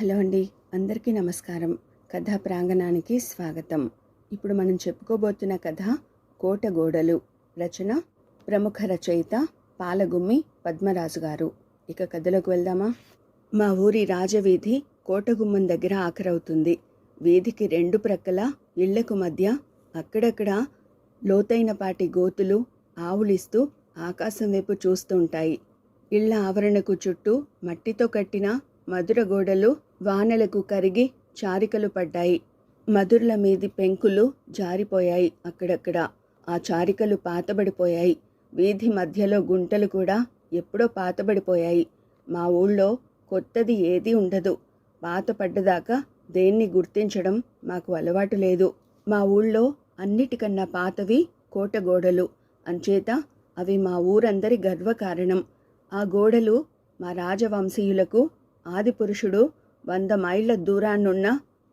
Hello అండి. అందరికీ నమస్కారం. కథా ప్రాంగణానికి స్వాగతం. ఇప్పుడు మనం చెప్పుకోబోతున్న కథ కోట గోడలు. రచన ప్రముఖ రచయిత పాలగుమ్మి పద్మరాజు గారు. ఇక కథలోకి వెళ్దామా? మా ఊరి రాజవీధి కోటగుమ్మం దగ్గర ఆఖరవుతుంది. వీధికి రెండు ప్రక్కల ఇళ్ళకు మధ్య అక్కడక్కడ లోతైనపాటి గోతులు ఆవులిస్తూ ఆకాశం వైపు చూస్తుంటాయి ఇళ్ళ ఆవరణకు చుట్టూ మట్టితో కట్టిన మధుర గోడలు వానలకు కరిగి చారికలు పడ్డాయి. మధుర్ల మీది పెంకులు జారిపోయాయి అక్కడక్కడ. ఆ చారికలు పాతబడిపోయాయి. వీధి మధ్యలో గుంటలు కూడా ఎప్పుడో పాతబడిపోయాయి. మా ఊళ్ళో కొత్తది ఏదీ ఉండదు. పాత పడ్డదాకా దేన్ని గుర్తించడం మాకు అలవాటు లేదు. మా ఊళ్ళో అన్నిటికన్నా పాతవి కోటగోడలు అంచేత అవి మా ఊరందరి గర్వకారణం. ఆ గోడలు మా రాజవంశీయులకు ఆదిపురుషుడు వంద మైళ్ళ దూరాన్నున్న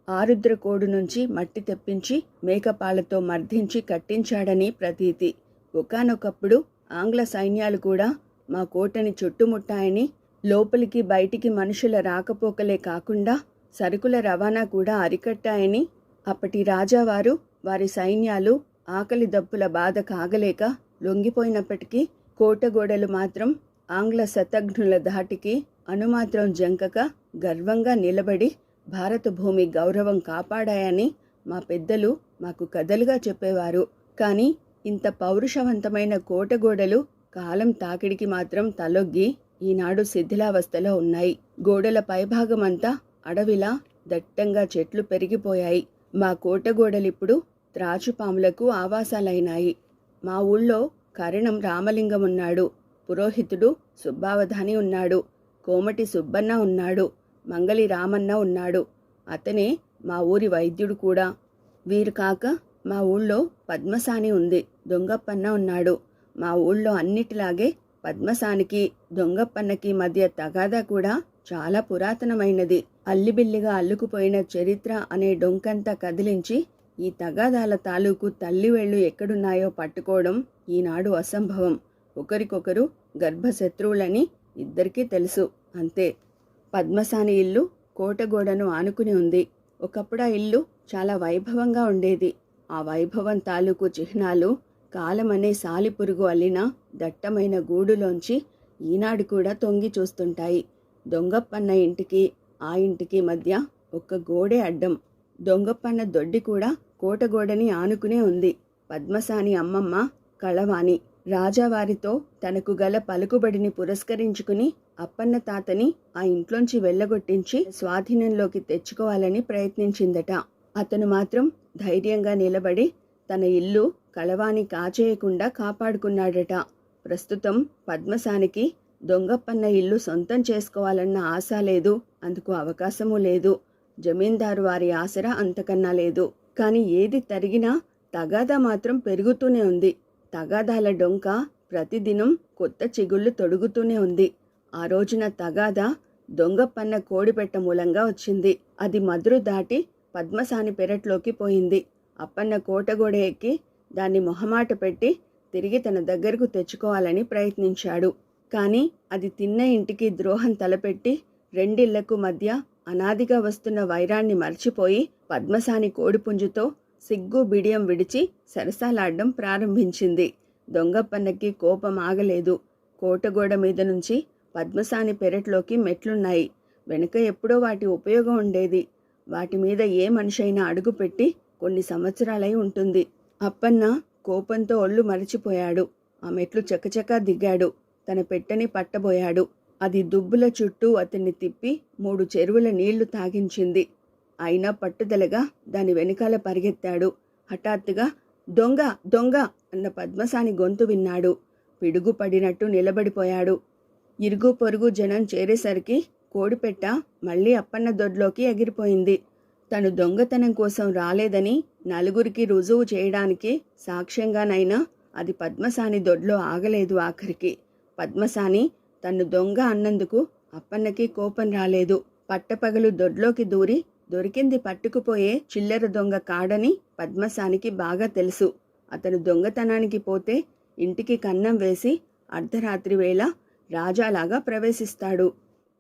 ఆరుద్రకోడు నుంచి మట్టి తెప్పించి మేకపాలతో మర్దించి కట్టించాడని ప్రతీతి. ఒకానొకప్పుడు ఆంగ్ల సైన్యాలు కూడా మా కోటని చుట్టుముట్టాయని లోపలికి బయటికి మనుషుల రాకపోకలే కాకుండా సరుకుల రవాణా కూడా అరికట్టాయని అప్పటి రాజావారు వారి సైన్యాలు ఆకలి దప్పుల బాధ కాగలేక లొంగిపోయినప్పటికీ కోటగోడలు మాత్రం ఆంగ్ల శతఘ్నుల ధాటికి అనుమాత్రం జంకక గర్వంగా నిలబడి భారత భూమి గౌరవం కాపాడాయని మా పెద్దలు మాకు కథలుగా చెప్పేవారు. కానీ ఇంత పౌరుషవంతమైన కోటగోడలు కాలం తాకిడికి మాత్రం తలొగ్గి ఈనాడు శిథిలావస్థలో ఉన్నాయి. గోడల పైభాగమంతా అడవిలా దట్టంగా చెట్లు పెరిగిపోయాయి. మా కోటగోడలిప్పుడు త్రాచుపాములకు ఆవాసాలైనాయి. మా ఊళ్ళో కరణం రామలింగం ఉన్నాడు. పురోహితుడు సుబ్బావధాని ఉన్నాడు. కోమటి సుబ్బన్న ఉన్నాడు. మంగళి రామన్న ఉన్నాడు. అతనే మా ఊరి వైద్యుడు కూడా. వీరు కాక మా ఊళ్ళో పద్మసాని ఉంది. దొంగప్పన్న ఉన్నాడు. మా ఊళ్ళో అన్నిటిలాగే పద్మసానికి దొంగప్పన్నకి మధ్య తగాదా కూడా చాలా పురాతనమైనది. అల్లిబిల్లిగా అల్లుకుపోయిన చరిత్ర అనే డొంకంతా కదిలించి ఈ తగాదాల తాలూకు తల్లివేళ్ళు ఎక్కడున్నాయో పట్టుకోవడం ఈనాడు అసంభవం. ఒకరికొకరు గర్భశత్రువులని ఇద్దరికీ తెలుసు. అంతే. పద్మసాని ఇల్లు కోటగోడను ఆనుకుని ఉంది. ఒకప్పుడు ఆ ఇల్లు చాలా వైభవంగా ఉండేది. ఆ వైభవం తాలూకు చిహ్నాలు కాలమనే సాలిపురుగు అల్లిన దట్టమైన గూడులోంచి ఈనాడు కూడా తొంగి చూస్తుంటాయి. దొంగప్పన్న ఇంటికి ఆ ఇంటికి మధ్య ఒక్క గోడే అడ్డం. దొంగప్పన్న దొడ్డి కూడా కోటగోడని ఆనుకునే ఉంది. పద్మసాని అమ్మమ్మ కళవాణి. రాజావారితో తనకు గల పలుకుబడిని పురస్కరించుకుని అప్పన్న తాతని ఆ ఇంట్లోంచి వెళ్ళగొట్టించి స్వాధీనంలోకి తెచ్చుకోవాలని ప్రయత్నించిందట. అతను మాత్రం ధైర్యంగా నిలబడి తన ఇల్లు కలవాణి కాచేయకుండా కాపాడుకున్నాడట. ప్రస్తుతం పద్మసానికి దొంగప్పన్న ఇల్లు సొంతం చేసుకోవాలన్న ఆశ లేదు. అందుకు అవకాశమూ లేదు. జమీందారు వారి ఆసరా అంతకన్నా లేదు. కానీ ఏది తరిగినా తగాదా మాత్రం పెరుగుతూనే ఉంది. తగాదాల డొంక ప్రతిదినం కొత్త చిగుళ్ళు తొడుగుతూనే ఉంది. ఆ రోజున తగాదా దొంగపన్న కోడిపెట్ట మూలంగా వచ్చింది. అది మధురు దాటి పద్మసాని పెరట్లోకి పోయింది. అప్పన్న కోటగోడ ఎక్కి దాన్ని మొహమాట పెట్టి తిరిగి తన దగ్గరకు తెచ్చుకోవాలని ప్రయత్నించాడు. కానీ అది తిన్న ఇంటికి ద్రోహం తలపెట్టి రెండిళ్ళకు మధ్య అనాదిగా వస్తున్న వైరాన్ని మర్చిపోయి పద్మసాని కోడిపుంజుతో సిగ్గు బిడియం విడిచి సరసాలాడ్డం ప్రారంభించింది. దొంగప్పన్నకి కోపం ఆగలేదు. కోటగోడ మీద నుంచి పద్మసాని పెరట్లోకి మెట్లున్నాయి. వెనుక ఎప్పుడో వాటి ఉపయోగం ఉండేది. వాటి మీద ఏ మనిషైనా అడుగుపెట్టి కొన్ని సంవత్సరాలై ఉంటుంది. అప్పన్న కోపంతో ఒళ్ళు మరచిపోయాడు. ఆ మెట్లు చకచకా దిగాడు. తన పెట్టని పట్టబోయాడు. అది దుబ్బుల చుట్టూ అతన్ని తిప్పి మూడు చెరువుల నీళ్ళు తాగించింది. అయినా పట్టుదలగా దాని వెనకాల పరిగెత్తాడు. హఠాత్తుగా దొంగ దొంగ అన్న పద్మసాని గొంతు విన్నాడు. పిడుగుపడినట్టు నిలబడిపోయాడు. ఇరుగు పొరుగు జనం చేరేసరికి కోడిపెట్ట మళ్ళీ అప్పన్న దొడ్లోకి ఎగిరిపోయింది. తను దొంగతనం కోసం రాలేదని నలుగురికి రుజువు చేయడానికి సాక్ష్యంగానైనా అది పద్మసాని దొడ్లో ఆగలేదు ఆఖరికి. పద్మసాని తను దొంగ అన్నందుకు అప్పన్నకి కోపం రాలేదు. పట్టపగలు దొడ్లోకి దూరి దొరికింది పట్టుకుపోయే చిల్లర దొంగ కాడని పద్మసానికి బాగా తెలుసు. అతను దొంగతనానికి పోతే ఇంటికి కన్నం వేసి అర్ధరాత్రి వేళ రాజాలాగా ప్రవేశిస్తాడు.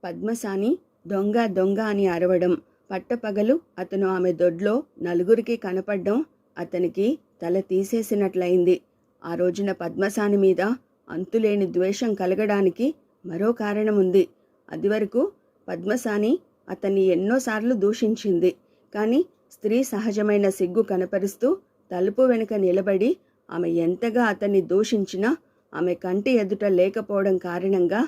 పద్మసాని దొంగ దొంగ అని అరవడం పట్టపగలు అతను ఆమె దొడ్లో నలుగురికి కనపడ్డం అతనికి తల తీసేసినట్లయింది. ఆ రోజున పద్మసాని మీద అంతులేని ద్వేషం కలగడానికి మరో కారణముంది. అదివరకు పద్మసాని అతన్ని ఎన్నోసార్లు దూషించింది. కానీ స్త్రీ సహజమైన సిగ్గు కనపరుస్తూ తలుపు వెనుక నిలబడి ఆమె ఎంతగా అతన్ని దూషించినా ఆమె కంటి ఎదుట లేకపోవడం కారణంగా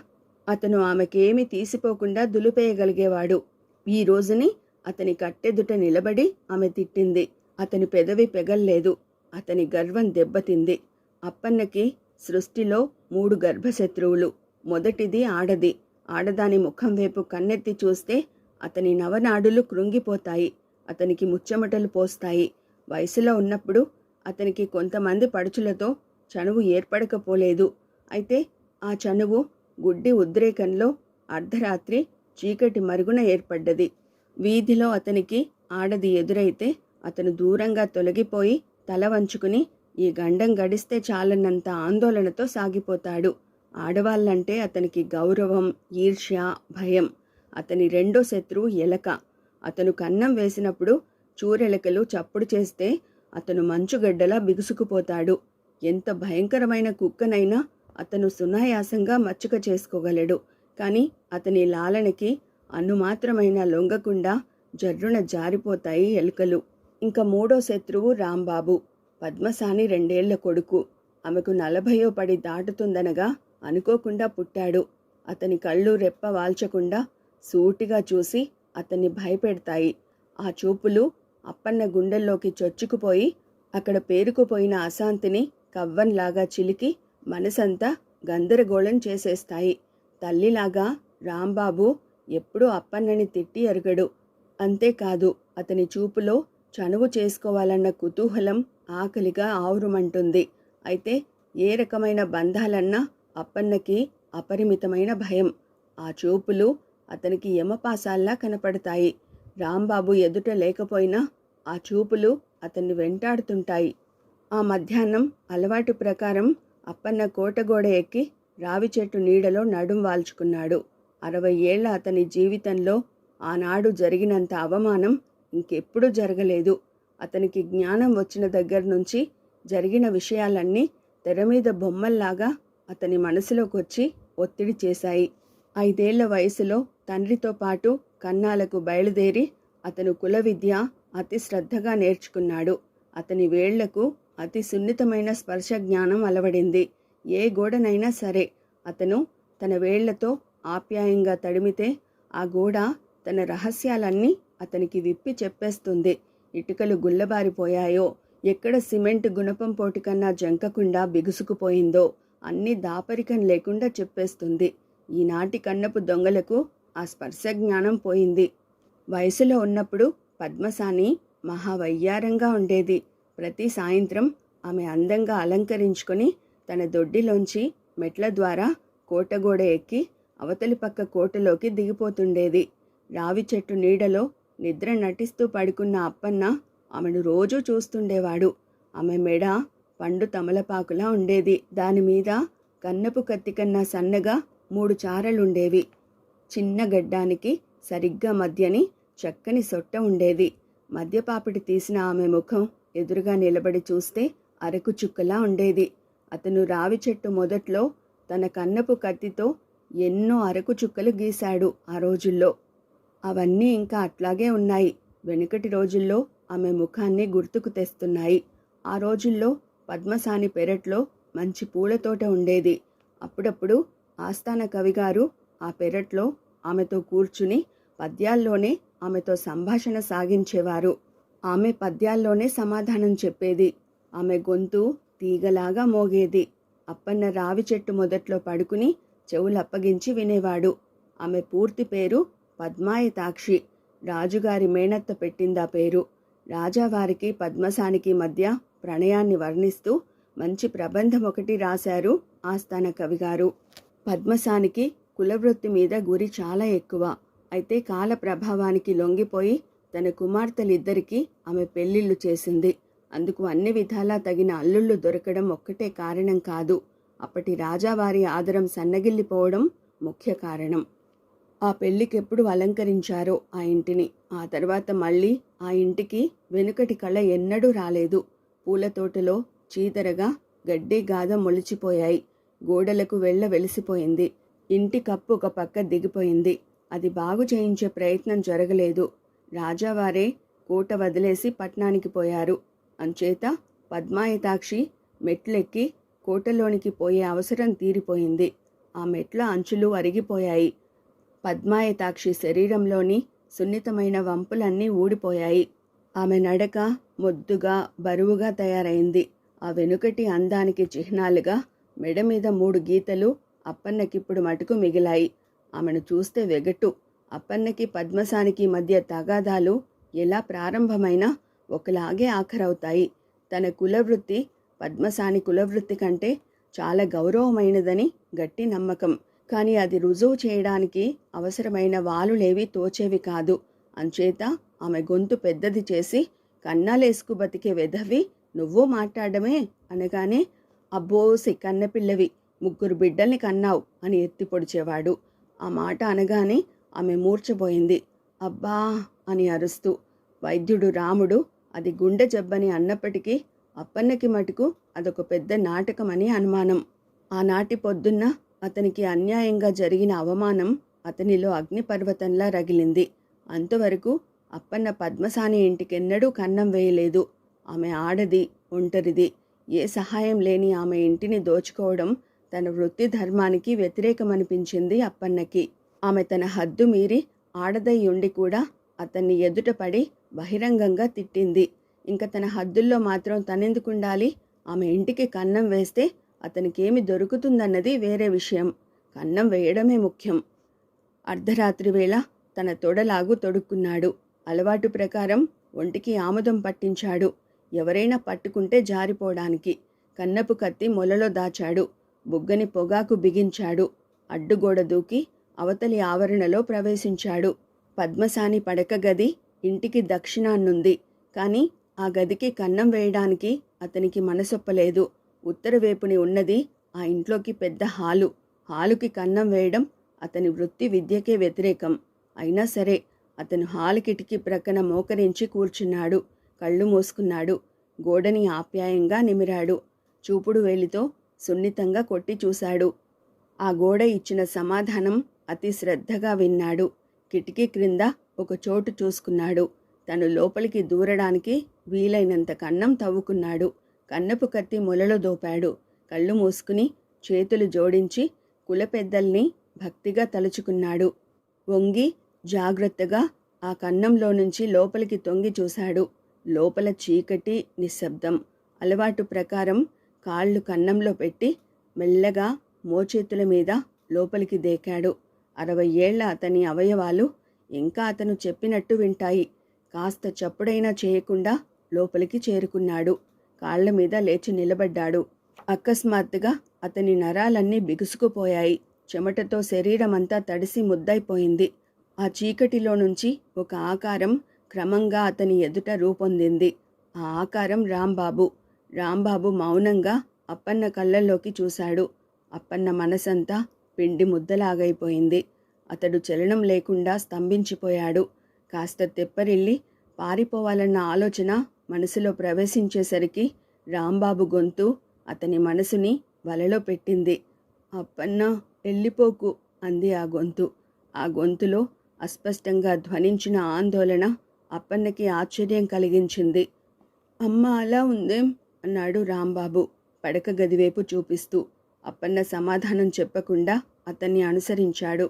అతను ఆమెకేమీ తీసిపోకుండా దులిపేయగలిగేవాడు. ఈ రోజుని అతని కట్టెదుట నిలబడి ఆమె తిట్టింది. అతని పెదవి పెగల్లేదు. అతని గర్వం దెబ్బతింది. అప్పన్నకి సృష్టిలో మూడు గర్భశత్రువులు. మొదటిది ఆడది. ఆడదాని ముఖం వైపు కన్నెత్తి చూస్తే అతని నవనాడులు కృంగిపోతాయి అతనికి ముచ్చమటలు పోస్తాయి. వయసులో ఉన్నప్పుడు అతనికి కొంతమంది పడుచులతో చనువు ఏర్పడకపోలేదు. అయితే ఆ చనువు గుడ్డి ఉద్రేకంలో అర్ధరాత్రి చీకటి మరుగున ఏర్పడ్డది. వీధిలో అతనికి ఆడది ఎదురైతే అతను దూరంగా తొలగిపోయి తల వంచుకుని ఈ గండం గడిస్తే చాలన్నంత ఆందోళనతో సాగిపోతాడు. ఆడవాళ్ళంటే అతనికి గౌరవం ఈర్ష్య భయం. అతని రెండో శత్రువు ఎలక. అతను కన్నం వేసినప్పుడు చూరెలకలు చప్పుడు చేస్తే అతను మంచుగడ్డలా బిగుసుకుపోతాడు. ఎంత భయంకరమైన కుక్కనైనా అతను సునాయాసంగా మచ్చుక చేసుకోగలడు. కానీ అతని లాలనకి అన్నుమాత్రమైన లొంగకుండా జర్రున జారిపోతాయి ఎలుకలు. ఇంకా మూడో శత్రువు రాంబాబు పద్మసాని రెండేళ్ళ కొడుకు. ఆమెకు నలభయో పడి దాటుతుందనగా అనుకోకుండా పుట్టాడు. అతని కళ్ళు రెప్ప వాల్చకుండా సూటిగా చూసి అతన్ని భయపెడతాయి. ఆ చూపులు అప్పన్న గుండెల్లోకి చొచ్చుకుపోయి అక్కడ పేరుకుపోయిన అశాంతిని కవ్వంలాగా చిలికి మనసంతా గందరగోళం చేసేస్తాయి. తల్లిలాగా రాంబాబు ఎప్పుడూ అప్పన్నని తిట్టి ఎరగడు. అంతేకాదు అతని చూపులో చనువు చేసుకోవాలన్న కుతూహలం ఆకలిగా ఆవురుమంటుంది. అయితే ఏ రకమైన బంధాలన్నా అప్పన్నకి అపరిమితమైన భయం. ఆ చూపులు అతనికి యమపాసాల్లా కనపడతాయి. రాంబాబు ఎదుట లేకపోయినా ఆ చూపులు అతన్ని వెంటాడుతుంటాయి. ఆ మధ్యాహ్నం అలవాటు ప్రకారం అప్పన్న కోటగోడ ఎక్కి రావి చెట్టు నీడలో నడుం వాల్చుకున్నాడు. అరవై ఏళ్ళ అతని జీవితంలో ఆనాడు జరిగినంత అవమానం ఇంకెప్పుడూ జరగలేదు. అతనికి జ్ఞానం వచ్చిన దగ్గర నుంచి జరిగిన విషయాలన్నీ తెర మీద బొమ్మల్లాగా అతని మనసులోకి వచ్చి ఒత్తిడి చేశాయి. ఐదేళ్ళ వయసులో తండ్రితో పాటు కన్నాలకు బయలుదేరి అతను కుల విద్య అతి శ్రద్ధగా నేర్చుకున్నాడు. అతని వేళ్ళకు అతి సున్నితమైన స్పర్శ జ్ఞానం అలవడింది. ఏ గోడనైనా సరే అతను తన వేళ్ళతో ఆప్యాయంగా తడిమితే ఆ గోడ తన రహస్యాలన్నీ అతనికి విప్పి చెప్పేస్తుంది. ఇటుకలు గుల్లబారిపోయాయో ఎక్కడ సిమెంట్ గుణపం పోటు కన్నా జంకకుండా బిగుసుకుపోయిందో అన్ని దాపరికం లేకుండా చెప్పేస్తుంది. ఈనాటి కన్నపు దొంగలకు ఆ స్పర్శ జ్ఞానం పోయింది. వయసులో ఉన్నప్పుడు పద్మసాని మహావయ్యారంగా ఉండేది. ప్రతి సాయంత్రం ఆమె అందంగా అలంకరించుకొని తన దొడ్డిలోంచి మెట్ల ద్వారా కోటగోడ ఎక్కి అవతలి పక్క కోటలోకి దిగిపోతుండేది. రావి చెట్టు నీడలో నిద్ర నటిస్తూ పడుకున్న అప్పన్న ఆమెను రోజూ చూస్తుండేవాడు. ఆమె మెడ పండు తమలపాకులా ఉండేది. దానిమీద కన్నపు కత్తి కన్నా సన్నగా మూడు చారలుండేవి. చిన్న గడ్డానికి సరిగ్గా మధ్యని చక్కని సొట్ట ఉండేది. మద్యపాపిడి తీసిన ఆమె ముఖం ఎదురుగా నిలబడి చూస్తే అరకు చుక్కలా ఉండేది. అతను రావి చెట్టు మొదట్లో తన కన్నపు కత్తితో ఎన్నో అరకు చుక్కలు గీశాడు ఆ రోజుల్లో. అవన్నీ ఇంకా అట్లాగే ఉన్నాయి. వెనుకటి రోజుల్లో ఆమె ముఖాన్ని గుర్తుకు తెస్తున్నాయి. ఆ రోజుల్లో పద్మసాని పెరట్లో మంచి పూలతోట ఉండేది. అప్పుడప్పుడు ఆస్థాన కవిగారు ఆ పెరట్లో ఆమెతో కూర్చుని పద్యాల్లోనే ఆమెతో సంభాషణ సాగించేవారు. ఆమె పద్యాల్లోనే సమాధానం చెప్పేది. ఆమె గొంతు తీగలాగా మోగేది. అప్పన్న రావి చెట్టు మొదట్లో పడుకుని చెవులు అప్పగించి వినేవాడు. ఆమె పూర్తి పేరు పద్మాయతాక్షి. రాజుగారి మేనత్త పెట్టిందా పేరు. రాజావారికి పద్మసానికి మధ్య ప్రణయాన్ని వర్ణిస్తూ మంచి ప్రబంధం ఒకటి రాశారు ఆస్థాన కవిగారు పద్మసానికి కులవృత్తి మీద గురి చాలా ఎక్కువ. అయితే కాల ప్రభావానికి లొంగిపోయి తన కుమార్తెలిద్దరికీ ఆమె పెళ్ళిళ్ళు చేసింది. అందుకు అన్ని విధాలా తగిన అల్లుళ్ళు దొరకడం ఒక్కటే కారణం కాదు. అప్పటి రాజావారి ఆదరం సన్నగిల్లిపోవడం ముఖ్య కారణం. ఆ పెళ్ళికెప్పుడు అలంకరించారో ఆ ఇంటిని. ఆ తర్వాత మళ్ళీ ఆ ఇంటికి వెనుకటి కళ ఎన్నడూ రాలేదు. పూల తోటలో చీదరగా గడ్డి గాద మొలిచిపోయాయి. గోడలకు వెళ్ళ వెలిసిపోయింది. ఇంటి కప్పు ఒక పక్క దిగిపోయింది. అది బాగు చేయించే ప్రయత్నం జరగలేదు. రాజావారే కోట వదిలేసి పట్నానికి పోయారు. అంచేత పద్మాయతాక్షి మెట్లెక్కి కోటలోనికి పోయే అవసరం తీరిపోయింది. ఆ మెట్ల అంచులు అరిగిపోయాయి. పద్మాయతాక్షి శరీరంలోని సున్నితమైన వంపులన్నీ ఊడిపోయాయి. ఆమె నడక మొద్దుగా బరువుగా తయారైంది. ఆ వెనుకటి అందానికి చిహ్నాలుగా మెడ మీద మూడు గీతలు అప్పన్నకిప్పుడు మటుకు మిగిలాయి. ఆమెను చూస్తే వెగటు. అప్పన్నకి పద్మసానికి మధ్య తగాదాలు ఎలా ప్రారంభమైనా ఒకలాగే ఆఖరవుతాయి. తన కులవృత్తి పద్మసాని కులవృత్తి కంటే చాలా గౌరవమైనదని గట్టి నమ్మకం. కానీ అది రుజువు చేయడానికి అవసరమైన వాలులేవి తోచేవి కాదు. అంచేత ఆమె గొంతు పెద్దది చేసి కన్నాలేసుకు బతికే వెధవి నువ్వు మాట్లాడమే అనగానే అబ్బోసి కన్నపిల్లవి ముగ్గురు బిడ్డల్ని కన్నావు అని ఎత్తి పొడిచేవాడు. ఆ మాట అనగానే ఆమె మూర్చబోయింది అబ్బా అని అరుస్తూ వైద్యుడు రాముడు అది గుండె జబ్బని అన్నప్పటికీ అప్పన్నకి మటుకు అదొక పెద్ద నాటకమని అనుమానం. ఆనాటి పొద్దున్న అతనికి అన్యాయంగా జరిగిన అవమానం అతనిలో అగ్నిపర్వతంలా రగిలింది. అంతవరకు అప్పన్న పద్మసాని ఇంటికెన్నడూ కన్నం వేయలేదు. ఆమె ఆడది ఒంటరిది. ఏ సహాయం లేని ఆమె ఇంటిని దోచుకోవడం తన వృత్తి ధర్మానికి వ్యతిరేకమనిపించింది అప్పన్నకి. ఆమె తన హద్దు మీరి ఆడదై ఉండి కూడా అతన్ని ఎదుట పడి బహిరంగంగా తిట్టింది. ఇంకా తన హద్దుల్లో మాత్రం తనెందుకుండాలి? ఆమె ఇంటికి కన్నం వేస్తే అతనికేమి దొరుకుతుందన్నది వేరే విషయం. కన్నం వేయడమే ముఖ్యం. అర్ధరాత్రి వేళ తన తొడలాగు తొడుక్కున్నాడు. అలవాటు ప్రకారం ఒంటికి ఆముదం పట్టించాడు. ఎవరైనా పట్టుకుంటే జారిపోవడానికి. కన్నపు కత్తి మొలలో దాచాడు. బుగ్గని పొగాకు బిగించాడు. అడ్డుగోడ దూకి అవతలి ఆవరణలో ప్రవేశించాడు. పద్మసాని పడక గది ఇంటికి దక్షిణాన్నుంది. కానీ ఆ గదికి కన్నం వేయడానికి అతనికి మనసొప్పలేదు. ఉత్తరవేపుని ఉన్నది ఆ ఇంట్లోకి పెద్ద హాలు. హాలుకి కన్నం వేయడం అతని వృత్తి విద్యకే వ్యతిరేకం. అయినా సరే అతను హాలు కిటికీ ప్రక్కన మోకరించి కూర్చున్నాడు. కళ్ళు మూసుకున్నాడు. గోడని ఆప్యాయంగా నిమిరాడు. చూపుడు వేలితో సున్నితంగా కొట్టి చూశాడు. ఆ గోడ ఇచ్చిన సమాధానం అతి శ్రద్ధగా విన్నాడు. కిటికీ క్రింద ఒక చోటు చూసుకున్నాడు. తను లోపలికి దూరడానికి వీలైనంత కన్నం తవ్వుకున్నాడు. కన్నపు కత్తి మొలలో దోపాడు. కళ్ళు మూసుకుని చేతులు జోడించి కుల పెద్దల్ని భక్తిగా తలుచుకున్నాడు. వంగి జాగ్రత్తగా ఆ కన్నంలో నుంచి లోపలికి తొంగి చూశాడు. లోపల చీకటి నిశ్శబ్దం అలవాటు ప్రకారం కాళ్ళు కన్నంలో పెట్టి మెల్లగా మోచేతుల మీద లోపలికి దేకాడు. అరవై ఏళ్ళ అతని అవయవాలు ఇంకా అతను చెప్పినట్టు వింటాయి. కాస్త చప్పుడైనా చేయకుండా లోపలికి చేరుకున్నాడు. కాళ్ళ మీద లేచి నిలబడ్డాడు. అకస్మాత్తుగా అతని నరాలన్నీ బిగుసుకుపోయాయి. చెమటతో శరీరమంతా తడిసి ముద్దైపోయింది ఆ చీకటిలో నుంచి ఒక ఆకారం క్రమంగా అతని ఎదుట రూపొందింది. ఆ ఆకారం రాంబాబు. రాంబాబు మౌనంగా అప్పన్న కళ్ళల్లోకి చూశాడు. అప్పన్న మనసంతా పిండి ముద్దలాగైపోయింది. అతడు చలనం లేకుండా స్తంభించిపోయాడు. కాస్త తెప్పరిల్లి పారిపోవాలన్న ఆలోచన మనసులో ప్రవేశించేసరికి రాంబాబు గొంతు అతని మనసుని వలలో పెట్టింది. అప్పన్న వెళ్ళిపోకు అంది ఆ గొంతు. ఆ గొంతులో అస్పష్టంగా ధ్వనించిన ఆందోళన అప్పన్నకి ఆశ్చర్యం కలిగించింది. అమ్మ అలా ఉందేం అన్నాడు రాంబాబు పడక గదివైపు చూపిస్తూ. అప్పన్న సమాధానం చెప్పకుండా అతన్ని అనుసరించాడు.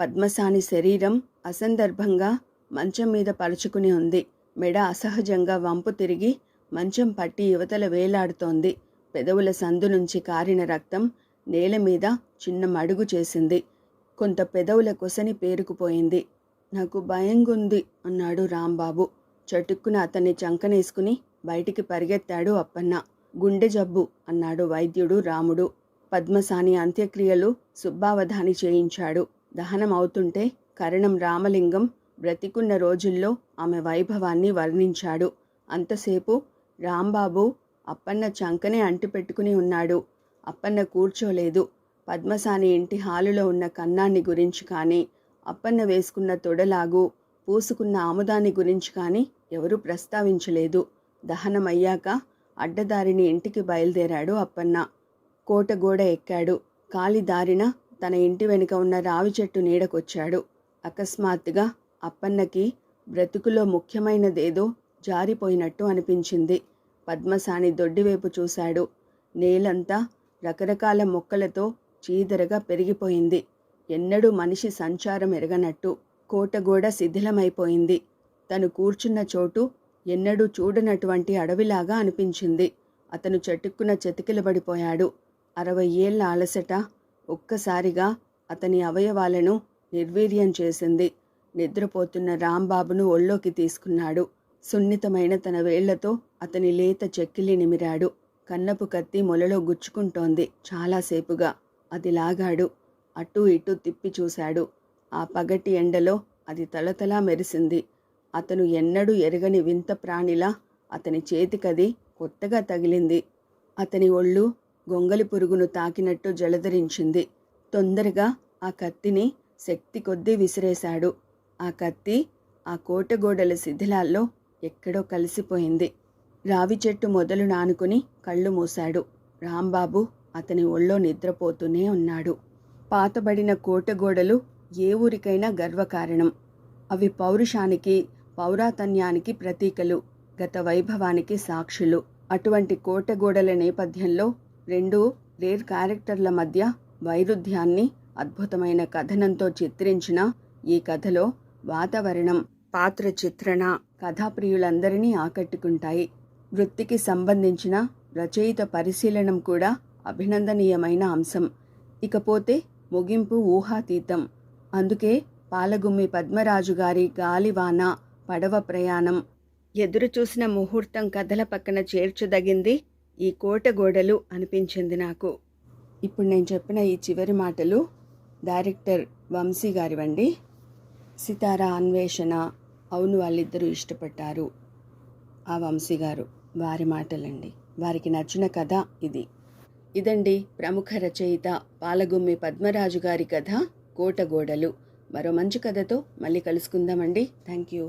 పద్మసాని శరీరం అసందర్భంగా మంచం మీద పరుచుకుని ఉంది. మెడ అసహజంగా వంపు తిరిగి మంచం పట్టి యువతల వేలాడుతోంది. పెదవుల సందు నుంచి కారిన రక్తం నేల మీద చిన్న మడుగు చేసింది. కొంత పెదవుల కొసని పేరుకుపోయింది. నాకు భయంగుంది అన్నాడు రాంబాబు. చటుక్కున అతన్ని చంకనేసుకుని బయటికి పరిగెత్తాడు అప్పన్న. గుండె జబ్బు అన్నాడు వైద్యుడు రాముడు. పద్మసాని అంత్యక్రియలు సుబ్బావధాని చేయించాడు. దహనం అవుతుంటే కరణం రామలింగం బ్రతికున్న రోజుల్లో ఆమె వైభవాన్ని వర్ణించాడు. అంతసేపు రాంబాబు అప్పన్న చంకనే అంటిపెట్టుకుని ఉన్నాడు. అప్పన్న కూర్చోలేదు. పద్మసాని ఇంటి హాలులో ఉన్న కన్నాన్ని గురించి కానీ అప్పన్న వేసుకున్న తొడలాగు పూసుకున్న ఆముదాన్ని గురించి కానీ ఎవరూ ప్రస్తావించలేదు. దహనమయ్యాక అడ్డదారిని ఇంటికి బయలుదేరాడు అప్పన్న. కోటగోడ ఎక్కాడు. కాలి దారిన తన ఇంటి వెనుక ఉన్న రావి చెట్టు నీడకొచ్చాడు. అకస్మాత్తుగా అప్పన్నకి బ్రతుకులో ముఖ్యమైనదేదో జారిపోయినట్టు అనిపించింది. పద్మసాని దొడ్డివైపు చూశాడు. నేలంతా రకరకాల మొక్కలతో చీదరగా పెరిగిపోయింది. ఎన్నడూ మనిషి సంచారం ఎరగనట్టు కోటగోడ శిథిలమైపోయింది. తను కూర్చున్న చోటు ఎన్నడూ చూడనటువంటి అడవిలాగా అనిపించింది. అతను చటుక్కున చెతికిలబడిపోయాడు. అరవై ఏళ్ళ అలసట ఒక్కసారిగా అతని అవయవాలను నిర్వీర్యం చేసింది. నిద్రపోతున్న రాంబాబును ఒళ్ళోకి తీసుకున్నాడు. సున్నితమైన తన వేళ్ళతో అతని లేత చెక్కిలి నిమిరాడు. కన్నపు కత్తి మొలలో గుచ్చుకుంటోంది చాలాసేపుగా. అది లాగాడు. అటూ ఇటూ తిప్పి చూశాడు. ఆ పగటి ఎండలో అది తలతలా మెరిసింది. అతను ఎన్నడూ ఎరగని వింత ప్రాణిలా అతని చేతికది కొత్తగా తగిలింది. అతని ఒళ్ళు గొంగలి పురుగును తాకినట్టు జలధరించింది. తొందరగా ఆ కత్తిని శక్తి కొద్దీ విసిరేశాడు. ఆ కత్తి ఆ కోటగోడల శిథిలాల్లో ఎక్కడో కలిసిపోయింది. రావి చెట్టు మొదలు నానుకుని కళ్ళు మూశాడు. రాంబాబు అతని ఒళ్ళో నిద్రపోతూనే ఉన్నాడు. పాతబడిన కోటగోడలు ఏ ఊరికైనా గర్వకారణం. అవి పౌరుషానికి పౌరాతన్యానికి ప్రతీకలు గత వైభవానికి సాక్షులు. అటువంటి కోటగోడల నేపథ్యంలో రెండు రేర్ క్యారెక్టర్ల మధ్య వైరుధ్యాన్ని అద్భుతమైన కథనంతో చిత్రించిన ఈ కథలో వాతావరణం పాత్ర చిత్రణ కథాప్రియులందరినీ ఆకట్టుకుంటాయి. వృత్తికి సంబంధించిన రచయిత పరిశీలనం కూడా అభినందనీయమైన అంశం. ఇకపోతే ముగింపు ఊహాతీతం. అందుకే పాలగుమ్మి పద్మరాజు గారి గాలివాన పడవ ప్రయాణం. ఎదురుచూసిన ముహూర్తం కథల పక్కన చేర్చదగింది ఈ కోట గోడలు అనిపించింది నాకు. ఇప్పుడు నేను చెప్పిన ఈ చివరి మాటలు డైరెక్టర్ వంశీ గారివండి సితారా అన్వేషణ అవును వాళ్ళిద్దరూ ఇష్టపడ్డారు. ఆ వంశీ గారు వారి మాటలండి. వారికి నచ్చిన కథ ఇది. ఇదండి ప్రముఖ రచయిత పాలగుమ్మి పద్మరాజు గారి కథ కోటగోడలు మరో మంచి కథతో మళ్ళీ కలుసుకుందామండి. Thank you